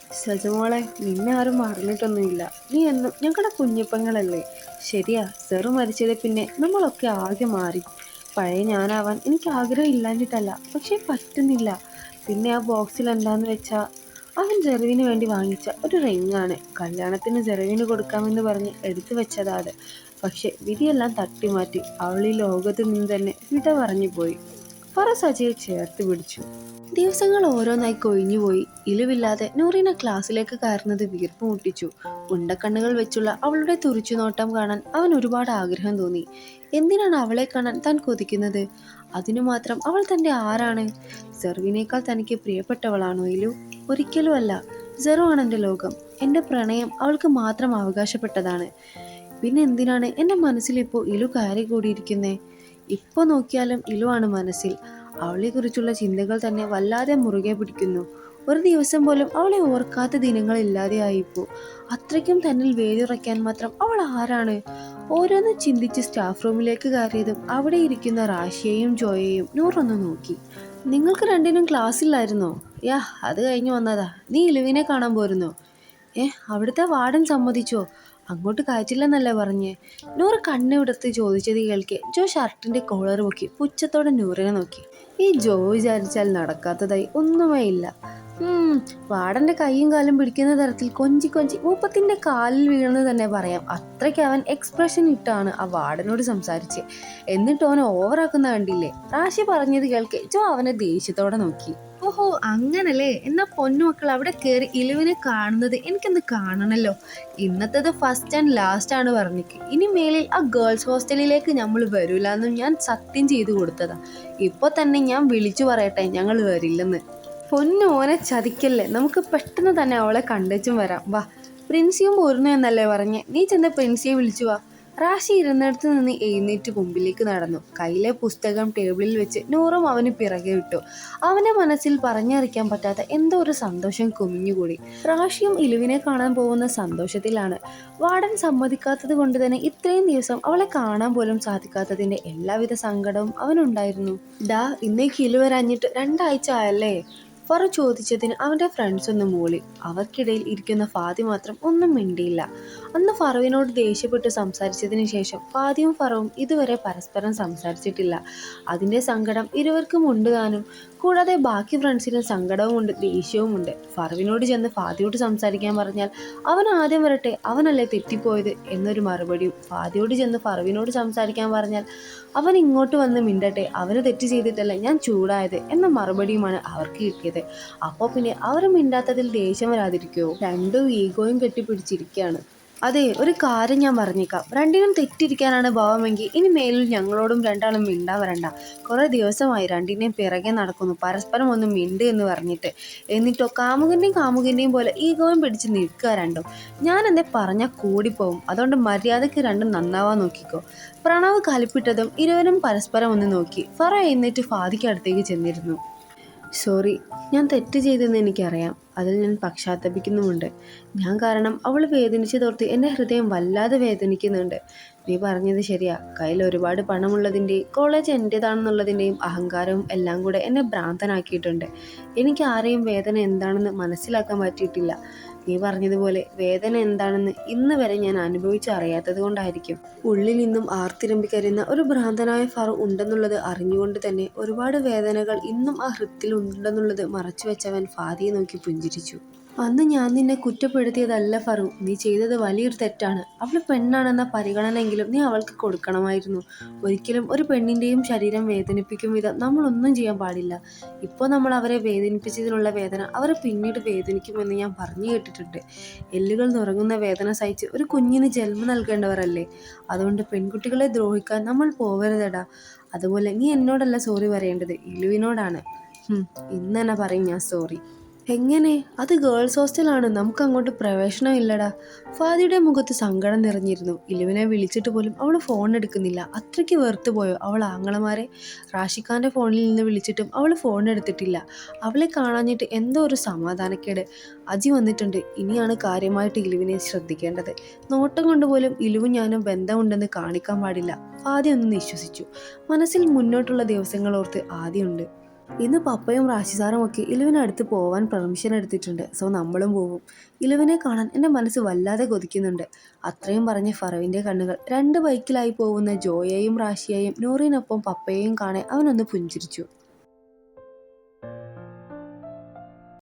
സജമോളെ നിന്നെ ആരും മറന്നിട്ടൊന്നുമില്ല. നീ എന്നും ഞങ്ങളുടെ കുഞ്ഞിപ്പങ്ങളല്ലേ. ശരിയാ സെറു മരിച്ചത് പിന്നെ നമ്മളൊക്കെ ആകെ മാറി. പഴയ ഞാനാവാൻ എനിക്ക് ആഗ്രഹം ഇല്ലാഞ്ഞിട്ടല്ല പക്ഷേ പറ്റുന്നില്ല. പിന്നെ ആ ബോക്സിൽ എന്താന്ന് വെച്ചാൽ അവൻ ജെറിവിന് വേണ്ടി വാങ്ങിച്ച ഒരു റിങ്ങാണ്. കല്യാണത്തിന് ജെറിവിന് കൊടുക്കാമെന്ന് പറഞ്ഞ് എടുത്തു വെച്ചതാ അത് പക്ഷെ വിധിയെല്ലാം തട്ടിമാറ്റി. അവൾ ഈ ലോകത്ത് നിന്ന് തന്നെ വിട പറഞ്ഞു പോയി പറ സജയെ ചേർത്ത് പിടിച്ചു. ദിവസങ്ങൾ ഓരോന്നായി കൊഴിഞ്ഞുപോയി ഇലുവില്ലാതെ നൂറിന ക്ലാസ്സിലേക്ക് കയറുന്നത് വീർപ്പ് മുട്ടിച്ചു. ഉണ്ടക്കണ്ണുകൾ വെച്ചുള്ള അവളുടെ തുറിച്ചുനോട്ടം കാണാൻ അവൻ ഒരുപാട് ആഗ്രഹം തോന്നി. എന്തിനാണ് അവളെ കാണാൻ താൻ കൊതിക്കുന്നത്? അതിനു മാത്രം അവൾ തന്റെ ആരാണ്? സെർവിനേക്കാൾ തനിക്ക് പ്രിയപ്പെട്ടവളാണോ ഇലു? ഒരിക്കലും അല്ല. സെറു ആണ് എന്റെ ലോകം. എന്റെ പ്രണയം അവൾക്ക് മാത്രം അവകാശപ്പെട്ടതാണ്. പിന്നെ എന്തിനാണ് എന്റെ മനസ്സിലിപ്പോൾ ഇലു കയറി കൂടിയിരിക്കുന്നേ ഇപ്പോൾ നോക്കിയാലും ഇലുവാണ് മനസ്സിൽ. അവളെക്കുറിച്ചുള്ള ചിന്തകൾ തന്നെ വല്ലാതെ മുറുകെ പിടിക്കുന്നു. ഒരു ദിവസം പോലും അവളെ ഓർക്കാത്ത ദിനങ്ങൾ ഇല്ലാതെ ആയിപ്പോ. അത്രയ്ക്കും തന്നിൽ വേദിറയ്ക്കാൻ മാത്രം അവൾ ആരാണ്? ഓരോന്ന് ചിന്തിച്ച് സ്റ്റാഫ് റൂമിലേക്ക് കയറിയതും അവിടെ ഇരിക്കുന്ന റാഷിയെയും ജോയെയും നൂറൊന്ന് നോക്കി. നിങ്ങൾക്ക് രണ്ടിനും ക്ലാസ്സില്ലായിരുന്നോ യാ അത് കഴിഞ്ഞു വന്നതാ. നീ ഇലുവിനെ കാണാൻ പോരുന്നോ. ഏ അവിടുത്തെ വാർഡൻ സമ്മതിച്ചോ? അങ്ങോട്ട് കയറ്റില്ലെന്നല്ലേ പറഞ്ഞ്? നൂറ് കണ്ണെടുത്ത് ചോദിച്ചത് കേൾക്കെ ജോ ഷർട്ടിന്റെ കോളർ പൊക്കി പുച്ഛത്തോടെ നൂറിനെ നോക്കി. ഈ ജോ വിചാരിച്ചാൽ നടക്കാത്തതായി ഒന്നുമേ ഇല്ല. വാടന്റെ കൈയും കാലും പിടിക്കുന്ന തരത്തിൽ കൊഞ്ചി കൊഞ്ചി മൂപ്പത്തിന്റെ കാലിൽ വീണെന്ന് തന്നെ പറയാം. അത്രയ്ക്ക് അവൻ എക്സ്പ്രഷൻ ഇട്ടാണ് ആ വാടനോട് സംസാരിച്ച്. എന്നിട്ട് അവൻ ഓവറാക്കുന്ന കണ്ടില്ലേ? റാശി പറഞ്ഞത് കേൾക്കെ. ജോ അവനെ ദേഷ്യത്തോടെ നോക്കി. ഓഹോ അങ്ങനല്ലേ? എന്നാ പൊന്നുമക്കൾ അവിടെ കയറി ഇലവിനെ കാണുന്നത് എനിക്കൊന്ന് കാണണല്ലോ. ഇന്നത്തേത് ഫസ്റ്റ് ആൻഡ് ലാസ്റ്റ് ആണ് പറഞ്ഞിക്ക്. ഇനി മേലിൽ ആ ഗേൾസ് ഹോസ്റ്റലിലേക്ക് നമ്മൾ വരൂല എന്നും ഞാൻ സത്യം ചെയ്തു കൊടുത്തതാ. ഇപ്പൊ തന്നെ ഞാൻ വിളിച്ചു പറയട്ടെ ഞങ്ങൾ വരില്ലെന്ന്. പൊന്നു ഓനെ ചതിക്കല്ലേ? നമുക്ക് പെട്ടെന്ന് തന്നെ അവളെ കണ്ടേച്ചും വരാം. വാ പ്രിൻസിയും പോരുന്നു എന്നല്ലേ പറഞ്ഞേ? നീ ചെന്ന് പ്രിൻസിയെ വിളിച്ചു വാ. റാഷി ഇരുന്നിടത്ത് നിന്ന് എഴുന്നേറ്റ് മുമ്പിലേക്ക് നടന്നു. കയ്യിലെ പുസ്തകം ടേബിളിൽ വെച്ച് നൂറും അവന് പിറകെ വിട്ടു അവന്റെ മനസ്സിൽ പറഞ്ഞറിയിക്കാൻ പറ്റാത്ത എന്തോ ഒരു സന്തോഷം കുമിഞ്ഞുകൂടി. റാഷിയും ഇലുവിനെ കാണാൻ പോകുന്ന സന്തോഷത്തിലാണ്. വാർഡൻ സമ്മതിക്കാത്തത് കൊണ്ട് തന്നെ ഇത്രയും ദിവസം അവളെ കാണാൻ പോലും സാധിക്കാത്തതിന്റെ എല്ലാവിധ സങ്കടവും അവനുണ്ടായിരുന്നു. ഡാ ഇന്നേക്ക് ഇലു വരാഞ്ഞിട്ട് രണ്ടാഴ്ച ആയല്ലേ? ഫറ ചോദിച്ചതിന് അവന്റെ ഫ്രണ്ട്സ് ഒന്ന് മൂളി. അവർക്കിടയിൽ ഇരിക്കുന്ന ഫാദി മാത്രം ഒന്നും മിണ്ടിയില്ല. അന്ന് ഫറുവിനോട് ദേഷ്യപ്പെട്ട് സംസാരിച്ചതിന് ശേഷം ഫാദിയും ഫറവും ഇതുവരെ പരസ്പരം സംസാരിച്ചിട്ടില്ല. അതിന്റെ സങ്കടം ഇരുവർക്കും ഉണ്ട് താനും. കൂടാതെ ബാക്കി ഫ്രണ്ട്സിനും സങ്കടവുമുണ്ട് ദേഷ്യവുമുണ്ട് ഫറുവിനോട് ചെന്ന് ഫാദിയോട് സംസാരിക്കാൻ പറഞ്ഞാൽ അവൻ ആദ്യം വരട്ടെ അവനല്ലേ തെറ്റിപ്പോയത് എന്നൊരു മറുപടിയും ഫാദിയോട് ചെന്ന് ഫറുവിനോട് സംസാരിക്കാൻ പറഞ്ഞാൽ അവൻ ഇങ്ങോട്ട് വന്ന് മിണ്ടട്ടെ അവന് തെറ്റ് ചെയ്തിട്ടല്ല ഞാൻ ചൂടായത് എന്ന മറുപടിയുമാണ് അവർക്ക് കിട്ടിയത്. അപ്പോൾ പിന്നെ അവർ മിണ്ടാത്തതിൽ ദേഷ്യം വരാതിരിക്കുമോ രണ്ടും ഈഗോയും കെട്ടിപ്പിടിച്ചിരിക്കുകയാണ് അതെ ഒരു കാര്യം ഞാൻ പറഞ്ഞേക്കാം. രണ്ടിനും തെറ്റിരിക്കാനാണ് ഭാവമെങ്കിൽ ഇനി മേലിൽ ഞങ്ങളോടും രണ്ടാളും മിണ്ടാൻ വരണ്ട. കുറേ ദിവസമായി രണ്ടിനെയും പിറകെ നടക്കുന്നു. പരസ്പരം ഒന്ന് മിണ്ട് എന്ന് പറഞ്ഞിട്ട്. എന്നിട്ടോ കാമുകന്റെയും കാമുകന്റെയും പോലെ ഈഗോയും പിടിച്ച് നിൽക്കുക രണ്ടും? ഞാൻ എന്നെ പറഞ്ഞാൽ കൂടിപ്പോവും. അതുകൊണ്ട് മര്യാദയ്ക്ക് രണ്ടും നന്നാവാൻ നോക്കിക്കോ. പ്രണവ് കലിപ്പിട്ടതും ഇരുവരും പരസ്പരം ഒന്ന് നോക്കി. ഫറ എന്നിട്ട് ഫാദിക്കടുത്തേക്ക് ചെന്നിരുന്നു. സോറി ഞാൻ തെറ്റ് ചെയ്തെന്ന് എനിക്കറിയാം. അതിൽ ഞാൻ പക്ഷാത്തപിക്കുന്നുമുണ്ട്. ഞാൻ കാരണം അവൾ വേദനിച്ചതോർത്ത് എന്റെ ഹൃദയം വല്ലാതെ വേദനിക്കുന്നുണ്ട്. നീ പറഞ്ഞത് ശരിയാ. കയ്യിൽ ഒരുപാട് പണമുള്ളതിന്റെയും കോളേജ് എന്റേതാണെന്നുള്ളതിന്റെയും അഹങ്കാരവും എല്ലാം കൂടെ എന്നെ ഭ്രാന്തനാക്കിയിട്ടുണ്ട്. എനിക്ക് ആരെയും വേദന എന്താണെന്ന് മനസ്സിലാക്കാൻ പറ്റിയിട്ടില്ല. നീ പറഞ്ഞതുപോലെ വേദന എന്താണെന്ന് ഇന്ന് വരെ ഞാൻ അനുഭവിച്ചറിയാത്തത് കൊണ്ടായിരിക്കും. ഉള്ളിൽ നിന്നും ആർത്തിരമ്പിക്കരിയുന്ന ഒരു ഭ്രാന്തനായ ഫറു ഉണ്ടെന്നുള്ളത് അറിഞ്ഞുകൊണ്ട് തന്നെ ഒരുപാട് വേദനകൾ ഇന്നും ആ ഹൃത്തിൽ ഉണ്ടെന്നുള്ളത് മറച്ചു വെച്ചവൻ ഫാദിയെ നോക്കി പുഞ്ചിരിച്ചു. അന്ന് ഞാൻ നിന്നെ കുറ്റപ്പെടുത്തിയതല്ല ഫറു. നീ ചെയ്തത് വലിയൊരു തെറ്റാണ്. അവൾ പെണ്ണാണെന്ന പരിഗണനയെങ്കിലും നീ അവൾക്ക് കൊടുക്കണമായിരുന്നു. ഒരിക്കലും ഒരു പെണ്ണിന്റെയും ശരീരം വേദനിപ്പിക്കും വിധം നമ്മളൊന്നും ചെയ്യാൻ പാടില്ല. ഇപ്പോൾ നമ്മൾ അവരെ വേദനിപ്പിച്ചതിനുള്ള വേദന അവർ പിന്നീട് വേദനിക്കുമെന്ന് ഞാൻ പറഞ്ഞു കേട്ടിട്ടുണ്ട്. എല്ലുകൾ നുറങ്ങുന്ന വേദന സഹിച്ച് ഒരു കുഞ്ഞിന് ജന്മം നൽകേണ്ടവരല്ലേ? അതുകൊണ്ട് പെൺകുട്ടികളെ ദ്രോഹിക്കാൻ നമ്മൾ പോവരുതടാ. അതുപോലെ നീ എന്നോടല്ല സോറി പറയേണ്ടത്. ഇലുവിനോടാണ്. ഇന്ന് തന്നെ പറയും ഞാൻ സോറി. എങ്ങനെ? അത് ഗേൾസ് ഹോസ്റ്റലാണ്. നമുക്ക് അങ്ങോട്ട് പ്രവേശനം ഇല്ലടാ. ഫാദിയുടെ മുഖത്ത് സങ്കടം നിറഞ്ഞിരുന്നു. ഇലുവിനെ വിളിച്ചിട്ട് പോലും അവൾ ഫോൺ എടുക്കുന്നില്ല. അത്രയ്ക്ക് വെറുത്തു പോയോ അവൾ ആങ്ങളമാരെ? റാഷിഖാന്റെ ഫോണിൽ നിന്ന് വിളിച്ചിട്ടും അവൾ ഫോൺ എടുത്തിട്ടില്ല. അവളെ കാണാഞ്ഞിട്ട് എന്തോ ഒരു സമാധാനക്കേട്. അജി വന്നിട്ടുണ്ട്. ഇനിയാണ് കാര്യമായിട്ട് ഇലുവിനെ ശ്രദ്ധിക്കേണ്ടത്. നോട്ടം കൊണ്ടുപോലും ഇലുവും ഞാനും ബന്ധമുണ്ടെന്ന് കാണിക്കാൻ പാടില്ല. ഫാദി ഒന്ന് വിശ്വസിച്ചു മനസ്സിൽ മുന്നോട്ടുള്ള ദിവസങ്ങൾ ഓർത്ത് ആദ്യമുണ്ട് ഇന്ന് പപ്പയും റാശിസാറും ഒക്കെ ഇലുവിനടുത്ത് പോവാൻ പെർമിഷൻ എടുത്തിട്ടുണ്ട്. സോ നമ്മളും പോവും. ഇലവിനെ കാണാൻ എന്റെ മനസ്സ് വല്ലാതെ കൊതിക്കുന്നുണ്ട്. അത്രയും പറഞ്ഞ് ഫറവിന്റെ കണ്ണുകൾ രണ്ട് ബൈക്കിലായി പോകുന്ന ജോയെയും റാഷിയെയും നൂറിനൊപ്പം പപ്പയെയും കാണെ അവനൊന്ന് പുഞ്ചിരിച്ചു.